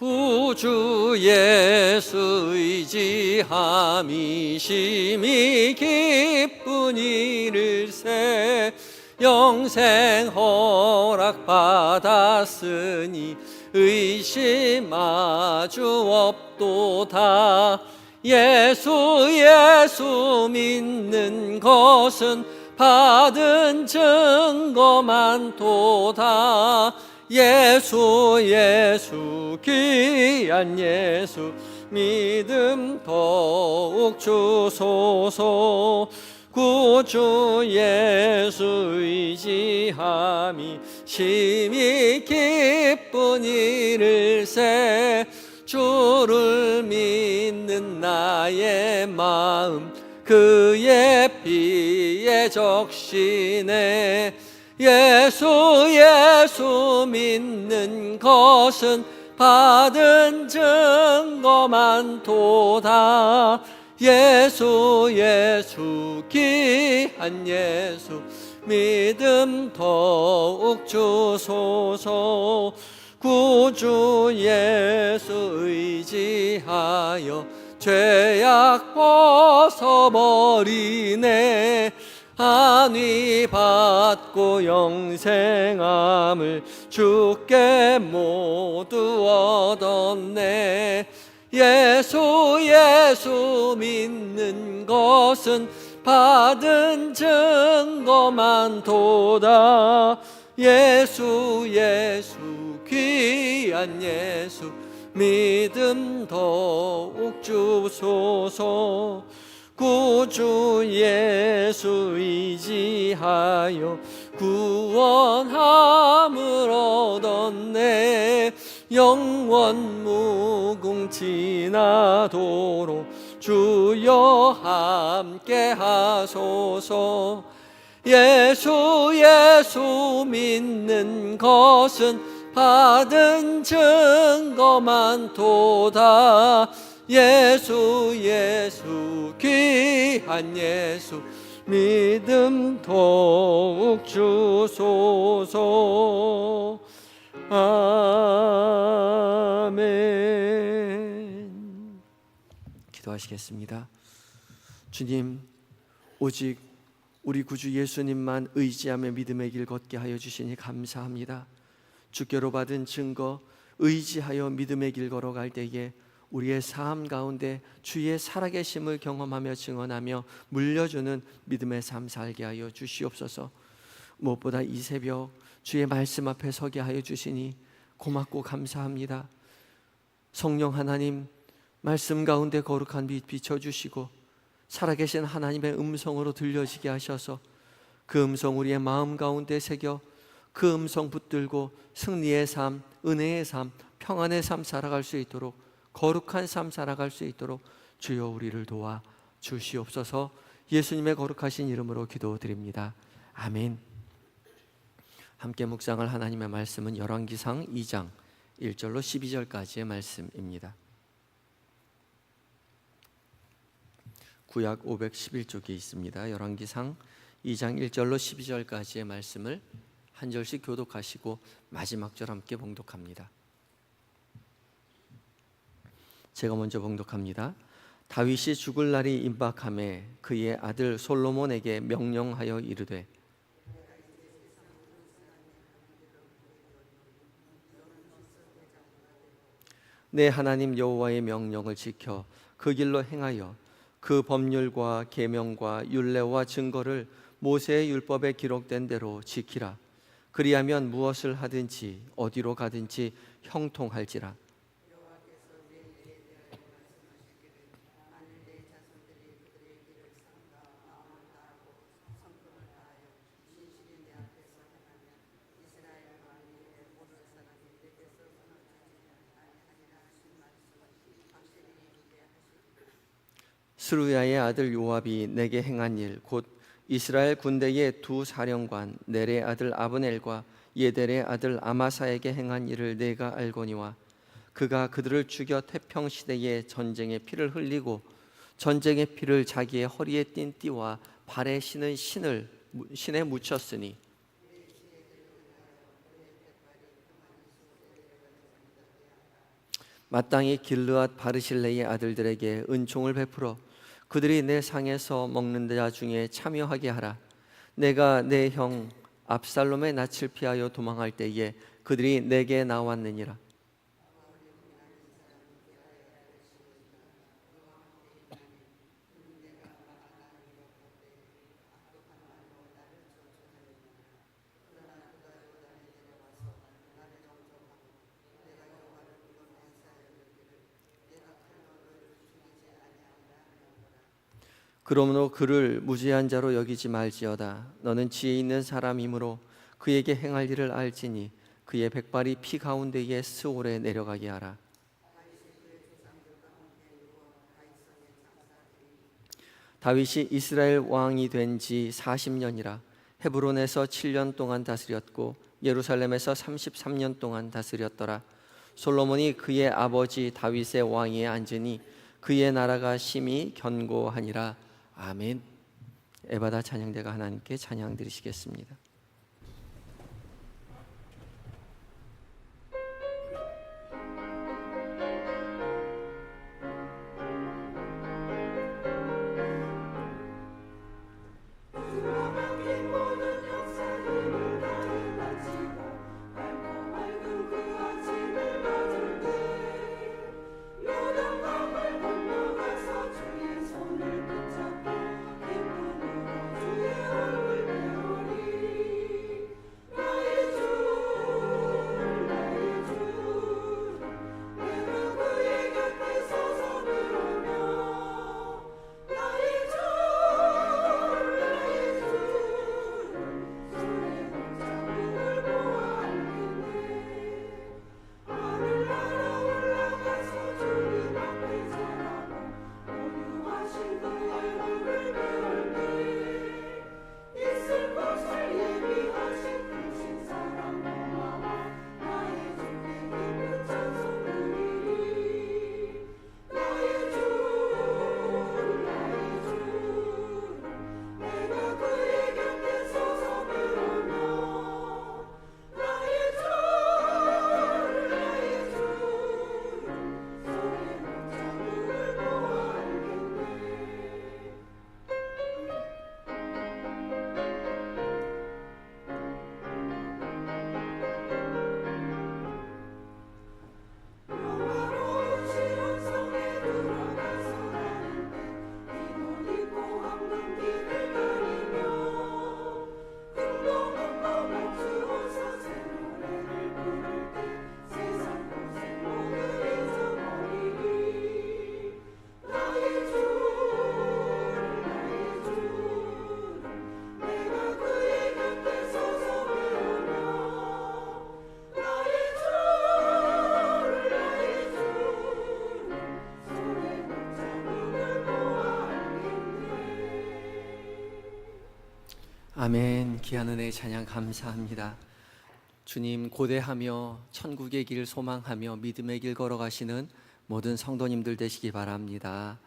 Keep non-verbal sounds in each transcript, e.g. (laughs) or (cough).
구주 예수 의지함이 심히 기쁜 이를세 영생 허락 받았으니 의심 아주 없도다. 예수 예수 믿는 것은 받은 증거만 도다 예수 예수 귀한 예수 믿음 더욱 주소서. 구주 예수 의지함이 심히 기쁜 이를세 주를 믿는 나의 마음 그의 피에 적시네 예수 예수 믿는 것은 받은 증거만 도다. 예수 예수 귀한 예수 믿음 더욱 주소서. 구주 예수 의지하여 죄악 벗어버리네 안위 받고 영생함을 주께 모두 얻었네. 예수 예수 믿는 것은 받은 증거만 도다. 예수 예수 귀한 예수 믿음 더욱 주소서 구주 예수 의지하여 구원함을 얻었네. 영원 무궁지나도록 주여 함께 하소서. 예수 예수 믿는 것은 받은 증거 만 도다 예수 예수 귀한 예수 믿음 더욱 주소서. 아멘. 기도하시겠습니다. 주님 오직 우리 구주 예수님만 의지하며 믿음의 길 걷게 하여 주시니 감사합니다. 주께로 받은 증거 의지하여 믿음의 길 걸어갈 때에 우리의 삶 가운데 주의 살아계심을 경험하며 증언하며 물려주는 믿음의 삶 살게 하여 주시옵소서. 무엇보다 이 새벽 주의 말씀 앞에 서게 하여 주시니 고맙고 감사합니다. 성령 하나님 말씀 가운데 거룩한 빛 비춰 주시고 살아계신 하나님의 음성으로 들려지게 하셔서 그 음성 우리의 마음 가운데 새겨 그 음성 붙들고 승리의 삶, 은혜의 삶, 평안의 삶 살아갈 수 있도록 거룩한 삶 살아갈 수 있도록 주여 우리를 도와 주시옵소서 예수님의 거룩하신 이름으로 기도드립니다. 아멘. 함께 묵상할 하나님의 말씀은 열왕기상 2장 1절로 12절까지의 말씀입니다. 구약 511쪽에 있습니다. 열왕기상 2장 1절로 12절까지의 말씀을 한 절씩 교독하시고 마지막 절 함께 봉독합니다. 제가 먼저 봉독합니다. 다윗이 죽을 날이 임박함에 그의 아들 솔로몬에게 명령하여 이르되 내 하나님 여호와의 명령을 지켜 그 길로 행하여 그 법률과 계명과 율례와 증거를 모세의 율법에 기록된 대로 지키라. 그리하면 무엇을 하든지 어디로 가든지 형통할지라. 스루야의 아들 요압이 내게 행한 일 곧 이스라엘 군대의 두 사령관 넬의 아들 아브넬과 예델의 아들 아마사에게 행한 일을 내가 알거니와 그가 그들을 죽여 태평 시대에 전쟁의 피를 흘리고 전쟁의 피를 자기의 허리에 띤 띠와 발에 신은 신을 신에 묻혔으니 마땅히 길르앗 바르실레의 아들들에게 은총을 베풀어 그들이 내 상에서 먹는 자 중에 참여하게 하라. 내가 내 형 압살롬의 낯을 피하여 도망할 때에 그들이 내게 나왔느니라. 그러므로 그를 무죄한 자로 여기지 말지어다. 너는 지혜 있는 사람이므로 그에게 행할 일을 알지니 그의 백발이 피 가운데에 스올에 내려가게 하라. 다윗이 이스라엘 왕이 된 지 40년이라 헤브론에서 7년 동안 다스렸고 예루살렘에서 33년 동안 다스렸더라. 솔로몬이 그의 아버지 다윗의 왕위에 앉으니 그의 나라가 심히 견고하니라. 아멘. 에바다 찬양대가 하나님께 찬양 드리시겠습니다. 아멘. 귀한 은혜 찬양 감사합니다. 주님 고대하며 천국의 길 소망하며 믿음의 길 걸어가시는 모든 성도님들 되시기 바랍니다.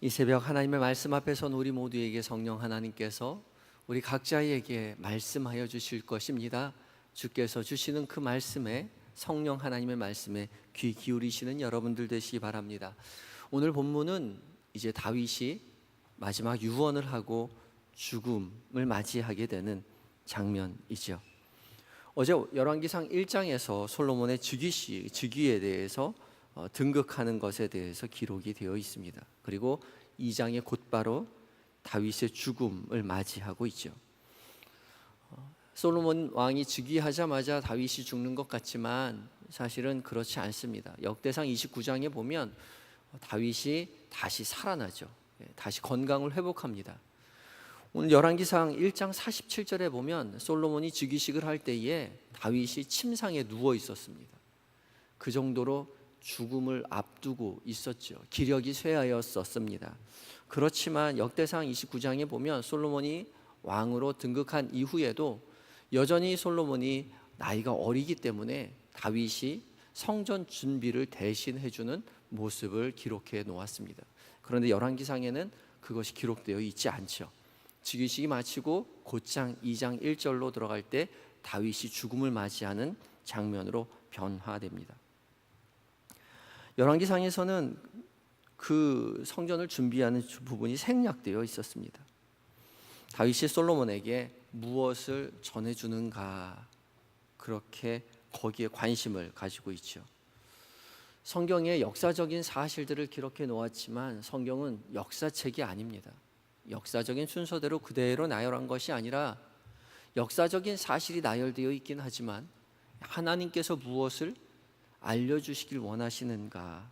이 새벽 하나님의 말씀 앞에 선 우리 모두에게 성령 하나님께서 우리 각자에게 말씀하여 주실 것입니다. 주께서 주시는 그 말씀에 성령 하나님의 말씀에 귀 기울이시는 여러분들 되시기 바랍니다. 오늘 본문은 이제 다윗이 마지막 유언을 하고 죽음을 맞이하게 되는 장면이죠. 어제 열왕기상 1장에서 솔로몬의 즉위시 즉위에 대해서 어, 등극하는 것에 대해서 기록이 되어 있습니다. 그리고 2장에 곧바로 다윗의 죽음을 맞이하고 있죠. 어, 솔로몬 왕이 즉위하자마자 다윗이 죽는 것 같지만 사실은 그렇지 않습니다. 역대상 29장에 보면 다윗이 다시 살아나죠. 예, 다시 건강을 회복합니다. 오늘 열왕기상 1장 47절에 보면 솔로몬이 즉위식을 할 때에 다윗이 침상에 누워 있었습니다. 그 정도로 죽음을 앞두고 있었죠. 기력이 쇠하였었습니다. 그렇지만 역대상 29장에 보면 솔로몬이 왕으로 등극한 이후에도 여전히 솔로몬이 나이가 어리기 때문에 다윗이 성전 준비를 대신해 주는 모습을 기록해 놓았습니다. 그런데 열왕기상에는 그것이 기록되어 있지 않죠. 즉위식이 마치고 곧장 2장 1절로 들어갈 때 다윗이 죽음을 맞이하는 장면으로 변화됩니다. 열왕기상에서는 그 성전을 준비하는 부분이 생략되어 있었습니다. 다윗이 솔로몬에게 무엇을 전해 주는가 그렇게 거기에 관심을 가지고 있죠. 성경에 역사적인 사실들을 기록해 놓았지만 성경은 역사책이 아닙니다. 역사적인 순서대로 그대로 나열한 것이 아니라 역사적인 사실이 나열되어 있긴 하지만 하나님께서 무엇을 알려주시길 원하시는가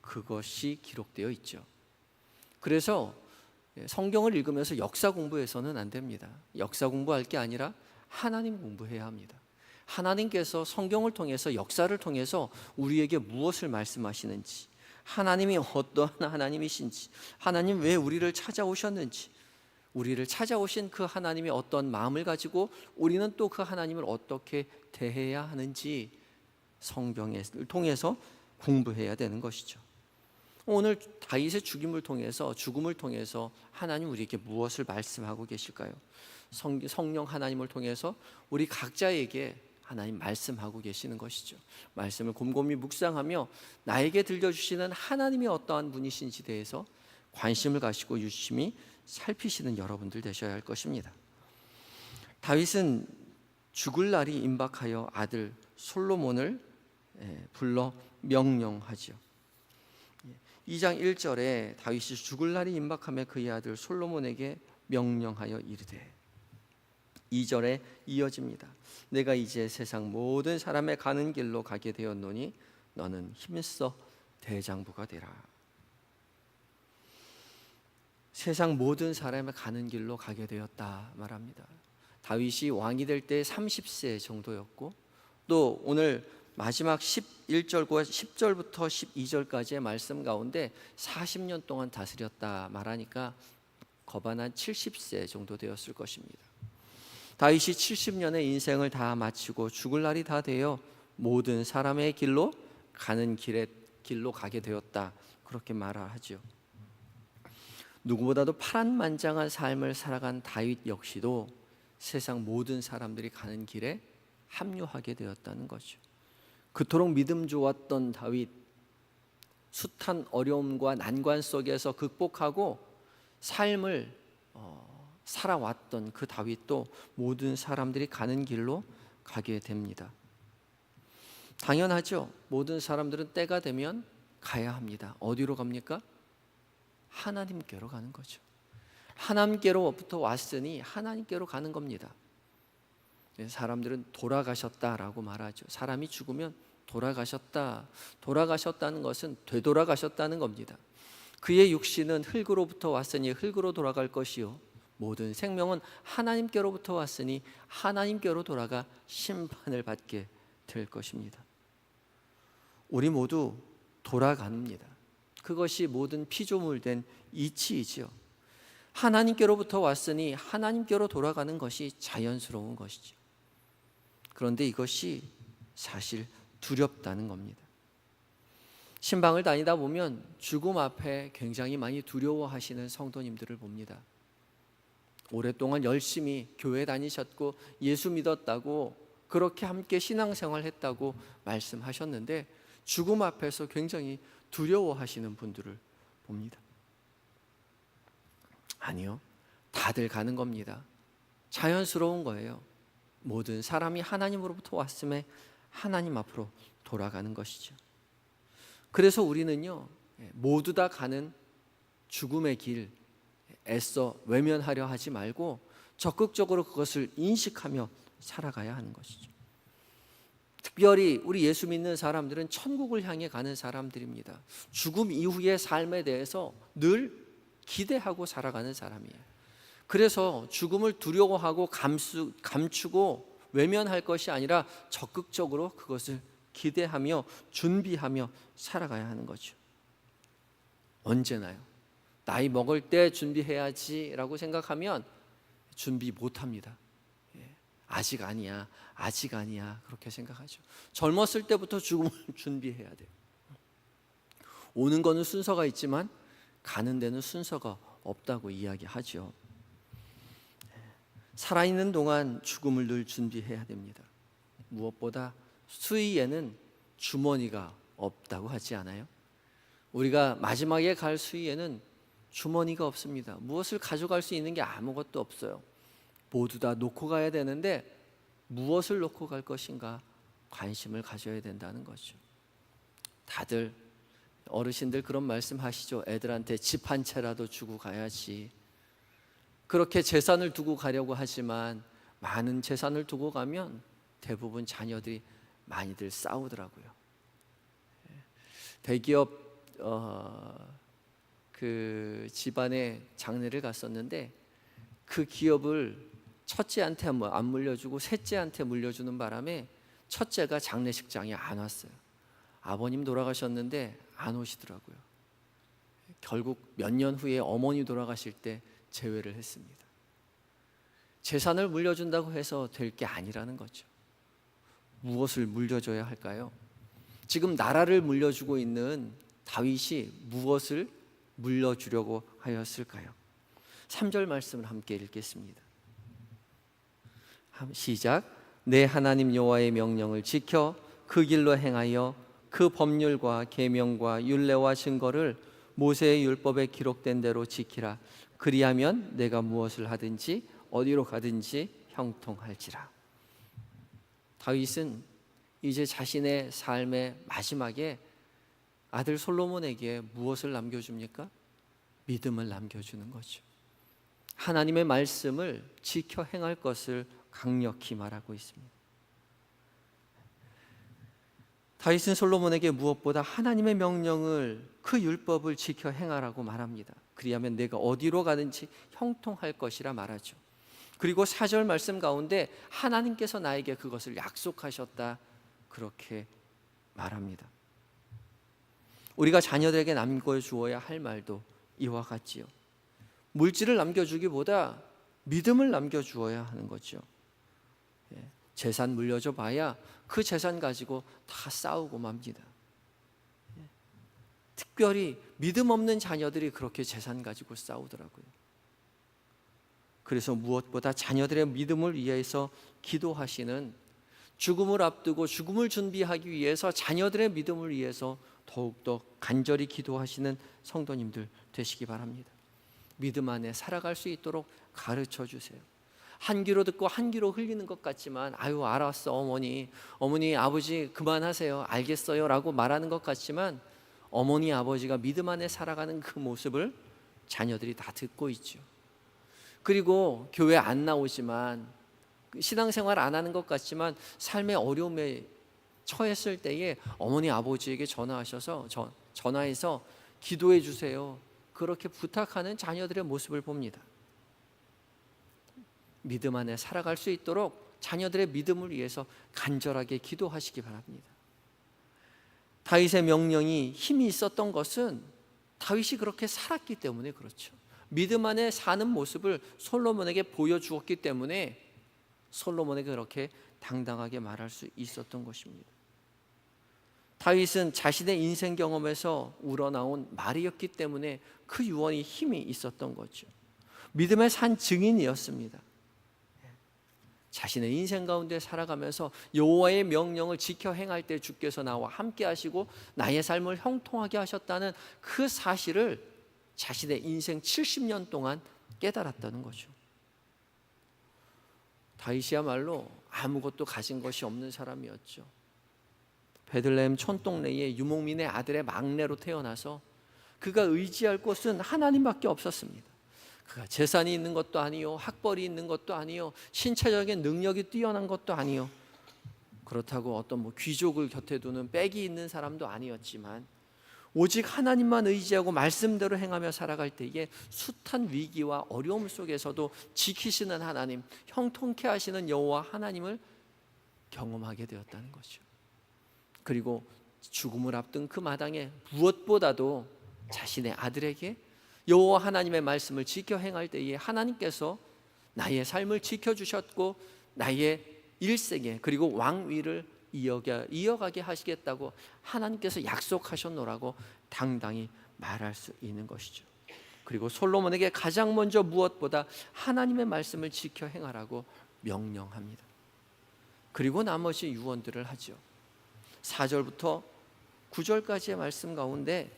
그것이 기록되어 있죠. 그래서 성경을 읽으면서 역사 공부해서는 안 됩니다. 역사 공부할 게 아니라 하나님 공부해야 합니다. 하나님께서 성경을 통해서 역사를 통해서 우리에게 무엇을 말씀하시는지 하나님이 어떠한 하나님이신지 하나님 왜 우리를 찾아오셨는지 우리를 찾아오신 그 하나님이 어떤 마음을 가지고 우리는 또 그 하나님을 어떻게 대해야 하는지 성경을 통해서 공부해야 되는 것이죠. 오늘 다윗의 죽임을 통해서 죽음을 통해서 하나님 우리에게 무엇을 말씀하고 계실까요? 성, 성령 하나님을 통해서 우리 각자에게 하나님 말씀하고 계시는 것이죠. 말씀을 곰곰이 묵상하며 나에게 들려주시는 하나님이 어떠한 분이신지 대해서 관심을 가지고 유심히 살피시는 여러분들 되셔야 할 것입니다. 다윗은 죽을 날이 임박하여 아들 솔로몬을 예, 불러 명령하지요. 2장 1절에 다윗이 죽을 날이 임박하며 그의 아들 솔로몬에게 명령하여 이르되 2절에 이어집니다. 내가 이제 세상 모든 사람의 가는 길로 가게 되었노니 너는 힘써 대장부가 되라. 세상 모든 사람의 가는 길로 가게 되었다 말합니다. 다윗이 왕이 될 때 30세 정도였고 또 오늘 마지막 11절과 10절부터 12절까지의 말씀 가운데 40년 동안 다스렸다 말하니까 거반한 70세 정도 되었을 것입니다. 다윗이 70년의 인생을 다 마치고 죽을 날이 다 되어 모든 사람의 길로 가는 길에 길로 가게 되었다. 그렇게 말하지요. 누구보다도 파란만장한 삶을 살아간 다윗 역시도 세상 모든 사람들이 가는 길에 합류하게 되었다는 거죠. 그토록 믿음 좋았던 다윗 숱한 어려움과 난관 속에서 극복하고 삶을 어, 살아왔던 그 다윗도 모든 사람들이 가는 길로 가게 됩니다. 당연하죠. 모든 사람들은 때가 되면 가야 합니다. 어디로 갑니까? 하나님께로 가는 거죠. 하나님께로부터 왔으니 하나님께로 가는 겁니다. 사람들은 돌아가셨다라고 말하죠. 사람이 죽으면 돌아가셨다. 돌아가셨다는 것은 되돌아가셨다는 겁니다. 그의 육신은 흙으로부터 왔으니 흙으로 돌아갈 것이요. 모든 생명은 하나님께로부터 왔으니 하나님께로 돌아가 심판을 받게 될 것입니다. 우리 모두 돌아갑니다. 그것이 모든 피조물된 이치이지요. 하나님께로부터 왔으니 하나님께로 돌아가는 것이 자연스러운 것이죠. 그런데 이것이 사실 두렵다는 겁니다. 신방을 다니다 보면 죽음 앞에 굉장히 많이 두려워하시는 성도님들을 봅니다. 오랫동안 열심히 교회 다니셨고 예수 믿었다고 그렇게 함께 신앙생활 했다고 말씀하셨는데 죽음 앞에서 굉장히 두려워하시는 분들을 봅니다. 아니요. 다들 가는 겁니다. 자연스러운 거예요. 모든 사람이 하나님으로부터 왔음에 하나님 앞으로 돌아가는 것이죠. 그래서 우리는요 예, 모두 다 가는 죽음의 길 애써 외면하려 하지 말고 적극적으로 그것을 인식하며 살아가야 하는 것이죠. 특별히 우리 예수 믿는 사람들은 천국을 향해 가는 사람들입니다. 죽음 이후의 삶에 대해서 늘 기대하고 살아가는 사람이에요. 그래서 죽음을 두려워하고 감수, 감추고 외면할 것이 아니라 적극적으로 그것을 기대하며 준비하며 살아가야 하는 거죠. 언제나요? 나이 먹을 때 준비해야지라고 생각하면 준비 못 합니다. 예, 아직 아니야. 아직 아니야. 그렇게 생각하죠. 젊었을 때부터 죽음을 (laughs) 준비해야 돼요. 오는 거는 순서가 있지만 가는 데는 순서가 없다고 이야기하죠. 살아있는 동안 죽음을 늘 준비해야 됩니다. 무엇보다 수위에는 주머니가 없다고 하지 않아요? 우리가 마지막에 갈 수위에는 주머니가 없습니다. 무엇을 가져갈 수 있는 게 아무것도 없어요. 모두 다 놓고 가야 되는데 무엇을 놓고 갈 것인가 관심을 가져야 된다는 거죠. 다들 어르신들 그런 말씀 하시죠. 애들한테 집 한 채라도 주고 가야지. 그렇게 재산을 두고 가려고 하지만 많은 재산을 두고 가면 대부분 자녀들이 많이들 싸우더라고요. 예. 대기업 어, 그 집안에 장례를 갔었는데 그 기업을 첫째한테 뭐안 물려주고 셋째한테 물려주는 바람에 첫째가 장례식장에 안 왔어요. 아버님 돌아가셨는데 안 오시더라고요. 결국 몇 년 후에 어머니 돌아가실 때 제외를 했습니다. 재산을 물려준다고 해서 될 게 아니라는 거죠. 무엇을 물려줘야 할까요? 지금 나라를 물려주고 있는 다윗이 무엇을 물려주려고 하였을까요? 3절 말씀을 함께 읽겠습니다. 함- 시작. 내 하나님 여호와의 명령을 지켜 그 길로 행하여 그 법률과 계명과 율례와 증거를 모세의 율법에 기록된 대로 지키라. 그리하면 내가 무엇을 하든지 어디로 가든지 형통할지라. 다윗은 이제 자신의 삶의 마지막에 아들 솔로몬에게 무엇을 남겨줍니까? 믿음을 남겨주는 거죠. 하나님의 말씀을 지켜 행할 것을 강력히 말하고 있습니다. 다윗은 솔로몬에게 무엇보다 하나님의 명령을 그 율법을 지켜 행하라고 말합니다. 그리하면 내가 어디로 가든지 형통할 것이라 말하죠. 그리고 사절 말씀 가운데 하나님께서 나에게 그것을 약속하셨다 그렇게 말합니다. 우리가 자녀들에게 남겨 주어야 할 말도 이와 같지요. 물질을 남겨 주기보다 믿음을 남겨 주어야 하는 거죠. 예, 재산 물려줘 봐야 그 재산 가지고 다 싸우고 맙니다. 예, 특별히 믿음 없는 자녀들이 그렇게 재산 가지고 싸우더라고요. 그래서 무엇보다 자녀들의 믿음을 위해서 기도하시는 죽음을 앞두고 죽음을 준비하기 위해서 자녀들의 믿음을 위해서 더욱더 간절히 기도하시는 성도님들 되시기 바랍니다. 믿음 안에 살아갈 수 있도록 가르쳐 주세요. 한 귀로 듣고 한 귀로 흘리는 것 같지만 아유 알았어 어머니 어머니 아버지 그만하세요 알겠어요라고 말하는 것 같지만 어머니 아버지가 믿음 안에 살아가는 그 모습을 자녀들이 다 듣고 있죠. 그리고 교회 안 나오지만 신앙생활 안 하는 것 같지만 삶의 어려움에 처했을 때에 어머니 아버지에게 전화하셔서 저, 전화해서 기도해 주세요. 그렇게 부탁하는 자녀들의 모습을 봅니다. 믿음 안에 살아갈 수 있도록 자녀들의 믿음을 위해서 간절하게 기도하시기 바랍니다. 다윗의 명령이 힘이 있었던 것은 다윗이 그렇게 살았기 때문에 그렇죠. 믿음 안에 사는 모습을 솔로몬에게 보여주었기 때문에 솔로몬에게 그렇게 당당하게 말할 수 있었던 것입니다. 다윗은 자신의 인생 경험에서 우러나온 말이었기 때문에 그 유언이 힘이 있었던 거죠. 믿음의 산 증인이었습니다. 자신의 인생 가운데 살아가면서 여호와의 명령을 지켜 행할 때 주께서 나와 함께 하시고 나의 삶을 형통하게 하셨다는 그 사실을 자신의 인생 70년 동안 깨달았다는 거죠. 다윗이야말로 아무것도 가진 것이 없는 사람이었죠. 베들레헴 촌동네의 유목민의 아들의 막내로 태어나서 그가 의지할 곳은 하나님밖에 없었습니다. 그가 재산이 있는 것도 아니요, 학벌이 있는 것도 아니요, 신체적인 능력이 뛰어난 것도 아니요. 그렇다고 어떤 뭐 귀족을 곁에 두는 빽이 있는 사람도 아니었지만 오직 하나님만 의지하고 말씀대로 행하며 살아갈 때에 숱한 위기와 어려움 속에서도 지키시는 하나님, 형통케 하시는 여호와 하나님을 경험하게 되었다는 거죠. 그리고 죽음을 앞둔 그 마당에 무엇보다도 자신의 아들에게 여호와 하나님의 말씀을 지켜 행할 때에 하나님께서 나의 삶을 지켜 주셨고 나의 일생에 그리고 왕위를 이어가, 이어가게 하시겠다고 하나님께서 약속하셨노라고 당당히 말할 수 있는 것이죠. 그리고 솔로몬에게 가장 먼저 무엇보다 하나님의 말씀을 지켜 행하라고 명령합니다. 그리고 나머지 유언들을 하죠. 4절부터 9절까지의 말씀 가운데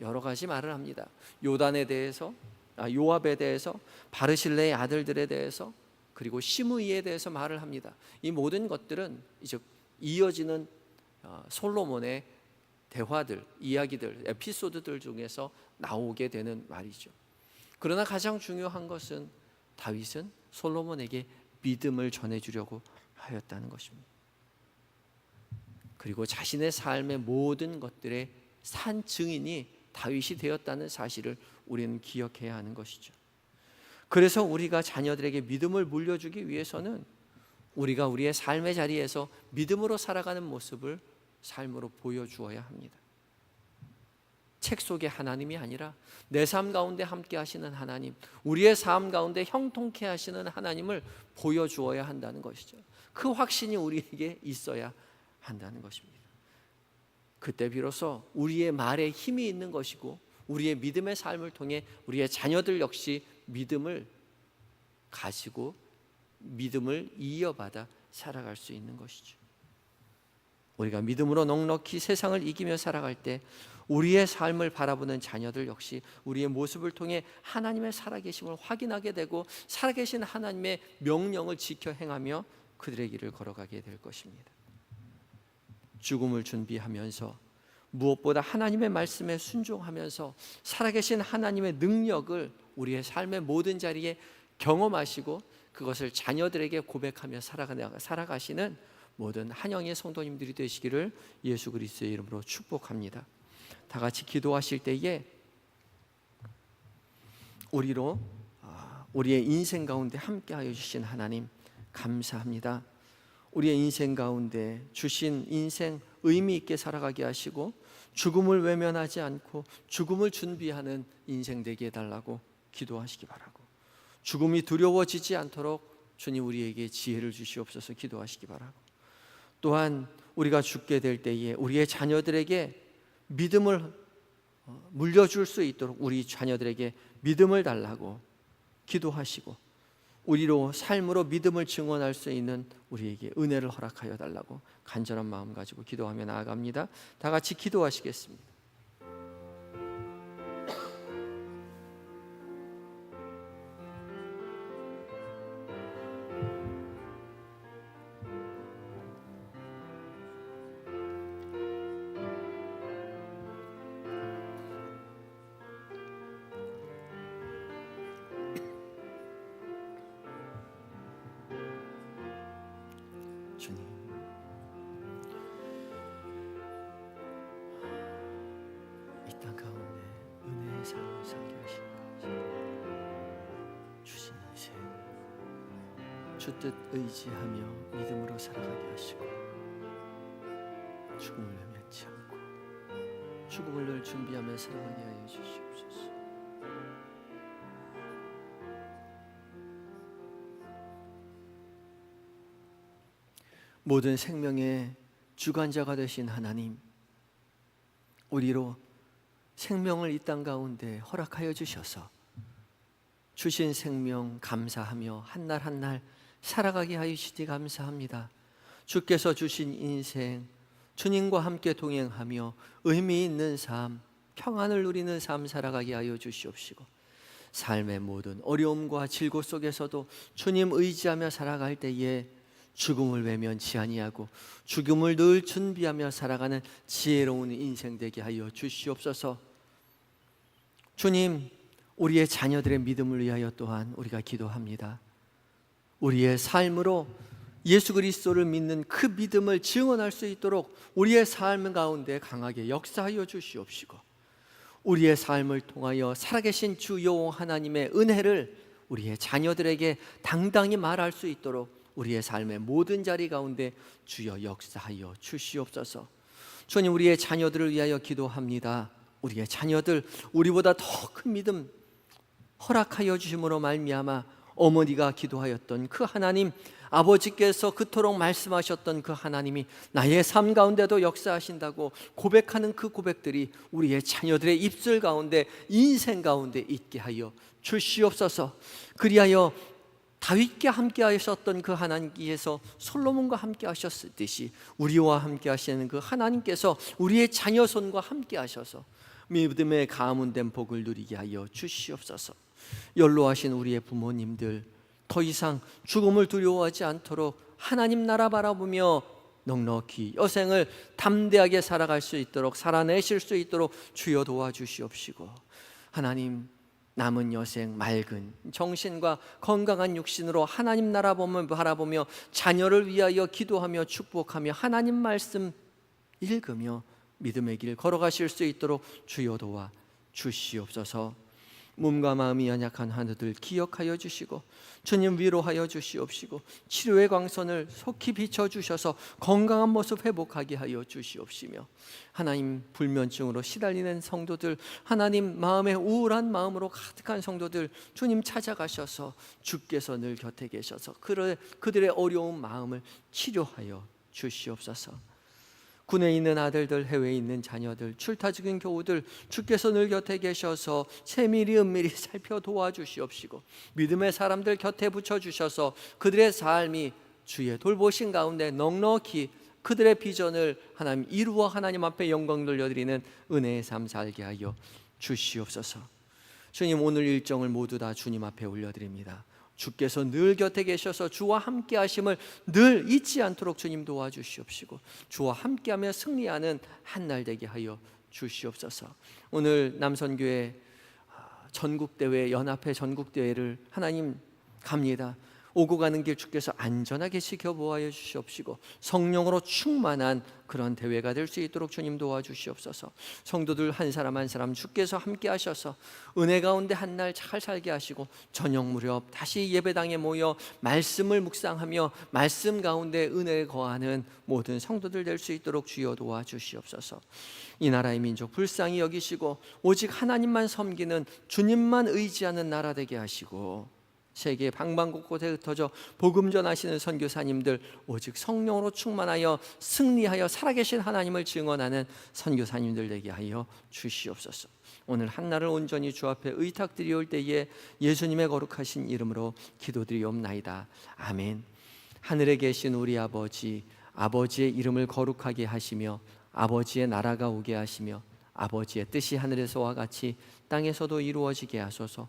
여러 가지 말을 합니다. 요단에 대해서, 아, 요압에 대해서, 바르실레의 아들들에 대해서, 그리고 시므이에 대해서 말을 합니다. 이 모든 것들은 이제 이어지는 어, 솔로몬의 대화들, 이야기들, 에피소드들 중에서 나오게 되는 말이죠. 그러나 가장 중요한 것은 다윗은 솔로몬에게 믿음을 전해주려고 하였다는 것입니다. 그리고 자신의 삶의 모든 것들의 산 증인이 다윗이 되었다는 사실을 우리는 기억해야 하는 것이죠. 그래서 우리가 자녀들에게 믿음을 물려주기 위해서는 우리가 우리의 삶의 자리에서 믿음으로 살아가는 모습을 삶으로 보여주어야 합니다. 책 속의 하나님이 아니라 내 삶 가운데 함께 하시는 하나님, 우리의 삶 가운데 형통케 하시는 하나님을 보여주어야 한다는 것이죠. 그 확신이 우리에게 있어야 한다는 것입니다. 그때 비로소 우리의 말에 힘이 있는 것이고 우리의 믿음의 삶을 통해 우리의 자녀들 역시 믿음을 가지고 믿음을 이어받아 살아갈 수 있는 것이죠. 우리가 믿음으로 넉넉히 세상을 이기며 살아갈 때 우리의 삶을 바라보는 자녀들 역시 우리의 모습을 통해 하나님의 살아계심을 확인하게 되고 살아계신 하나님의 명령을 지켜 행하며 그들의 길을 걸어가게 될 것입니다. 죽음을 준비하면서 무엇보다 하나님의 말씀에 순종하면서 살아계신 하나님의 능력을 우리의 삶의 모든 자리에 경험하시고 그것을 자녀들에게 고백하며 살아가, 살아가시는 모든 한영의 성도님들이 되시기를 예수 그리스도의 이름으로 축복합니다. 다 같이 기도하실 때에 우리로 아, 우리의 인생 가운데 함께하여 주신 하나님 감사합니다. 우리의 인생 가운데 주신 인생 의미 있게 살아가게 하시고 죽음을 외면하지 않고 죽음을 준비하는 인생 되게 해달라고 기도하시기 바라고. 죽음이 두려워지지 않도록 주님 우리에게 지혜를 주시옵소서 기도하시기 바라고. 또한 우리가 죽게 될 때에 우리의 자녀들에게 믿음을 어, 물려줄 수 있도록 우리 자녀들에게 믿음을 달라고 기도하시고 우리로 삶으로 믿음을 증언할 수 있는 우리에게 은혜를 허락하여 달라고 간절한 마음 가지고 기도하며 나아갑니다. 다 같이 기도하시겠습니다. 주뜻 의지하며 믿음으로 살아가게 하시고 죽음을 외면치 않고 죽음을 늘 준비하며 살아가게 하여 주시옵소서. 모든 생명의 주관자가 되신 하나님, 우리로 생명을 이 땅 가운데 허락하여 주셔서 주신 생명 감사하며 한 날 한 날 살아가게 하여 주시니 감사합니다. 주께서 주신 인생 주님과 함께 동행하며 의미 있는 삶, 평안을 누리는 삶 살아가게 하여 주시옵시고 삶의 모든 어려움과 질고 속에서도 주님 의지하며 살아갈 때에 죽음을 외면치 아니하고 죽음을 늘 준비하며 살아가는 지혜로운 인생 되게 하여 주시옵소서. 주님, 우리의 자녀들의 믿음을 위하여 또한 우리가 기도합니다. 우리의 삶으로 예수 그리스도를 믿는 그 믿음을 증언할 수 있도록 우리의 삶 가운데 강하게 역사하여 주시옵시고 우리의 삶을 통하여 살아계신 주 여호와 하나님의 은혜를 우리의 자녀들에게 당당히 말할 수 있도록 우리의 삶의 모든 자리 가운데 주여 역사하여 주시옵소서. 주님 우리의 자녀들을 위하여 기도합니다. 우리의 자녀들 우리보다 더 큰 믿음 허락하여 주심으로 말미암아 어머니가 기도하였던 그 하나님 아버지께서 그토록 말씀하셨던 그 하나님이 나의 삶 가운데도 역사하신다고 고백하는 그 고백들이 우리의 자녀들의 입술 가운데 인생 가운데 있게 하여 주시옵소서. 그리하여 다윗과 함께 하셨던 그 하나님께서 솔로몬과 함께 하셨듯이 우리와 함께 하시는 그 하나님께서 우리의 자녀 손과 함께 하셔서 믿음의 가문된 복을 누리게 하여 주시옵소서. 연로하신 우리의 부모님들 더 이상 죽음을 두려워하지 않도록 하나님 나라 바라보며 넉넉히 여생을 담대하게 살아갈 수 있도록 살아내실 수 있도록 주여 도와주시옵시고 하나님 남은 여생 맑은 정신과 건강한 육신으로 하나님 나라 보면 바라보며 자녀를 위하여 기도하며 축복하며 하나님 말씀 읽으며 믿음의 길 걸어가실 수 있도록 주여 도와 주시옵소서. 몸과 마음이 연약한 하늘들 기억하여 주시고 주님 위로하여 주시옵시고 치료의 광선을 속히 비춰 주셔서 건강한 모습 회복하게 하여 주시옵시며 하나님 불면증으로 시달리는 성도들 하나님 마음에 우울한 마음으로 가득한 성도들 주님 찾아가셔서 주께서 늘 곁에 계셔서 그들, 그들의 어려운 마음을 치료하여 주시옵소서 군에 있는 아들들, 해외에 있는 자녀들, 출타 중인 교우들 주께서 늘 곁에 계셔서 세밀히 은밀히 (laughs) 살펴 도와주시옵시고 믿음의 사람들 곁에 붙여 주셔서 그들의 삶이 주의 돌보신 가운데 넉넉히 그들의 비전을 하나님 이루어 하나님 앞에 영광 돌려드리는 은혜의 삶 살게 하여 주시옵소서. 주님 오늘 일정을 모두 다 주님 앞에 올려드립니다. 주께서 늘 곁에 계셔서 주와 함께 하심을 늘 잊지 않도록 주님 도와주시옵시고 주와 함께하며 승리하는 한 날 되게 하여 주시옵소서. 오늘 남선교회 전국 대회 연합회 전국 대회를 하나님 갑니다. 오고 가는 길 주께서 안전하게 지켜 보아여 주시옵시고 성령으로 충만한 그런 대회가 될 수 있도록 주님 도와주시옵소서. 성도들 한 사람 한 사람 주께서 함께 하셔서 은혜 가운데 한 날 잘 살게 하시고 저녁 무렵 다시 예배당에 모여 말씀을 묵상하며 말씀 가운데 은혜 거하는 모든 성도들 될 수 있도록 주여 도와주시옵소서. 이 나라의 민족 불쌍히 여기시고 오직 하나님만 섬기는 주님만 의지하는 나라 되게 하시고 세계 방방 곳곳에 흩어져 복음 전하시는 선교사님들 오직 성령으로 충만하여 승리하여 살아계신 하나님을 증언하는 선교사님들 되게 하여 주시옵소서. 오늘 한날을 온전히 주 앞에 의탁드리올 때에 예수님의 거룩하신 이름으로 기도드리옵나이다. 아멘. 하늘에 계신 우리 아버지 아버지의 이름을 거룩하게 하시며 아버지의 나라가 오게 하시며 아버지의 뜻이 하늘에서와 같이 땅에서도 이루어지게 하소서.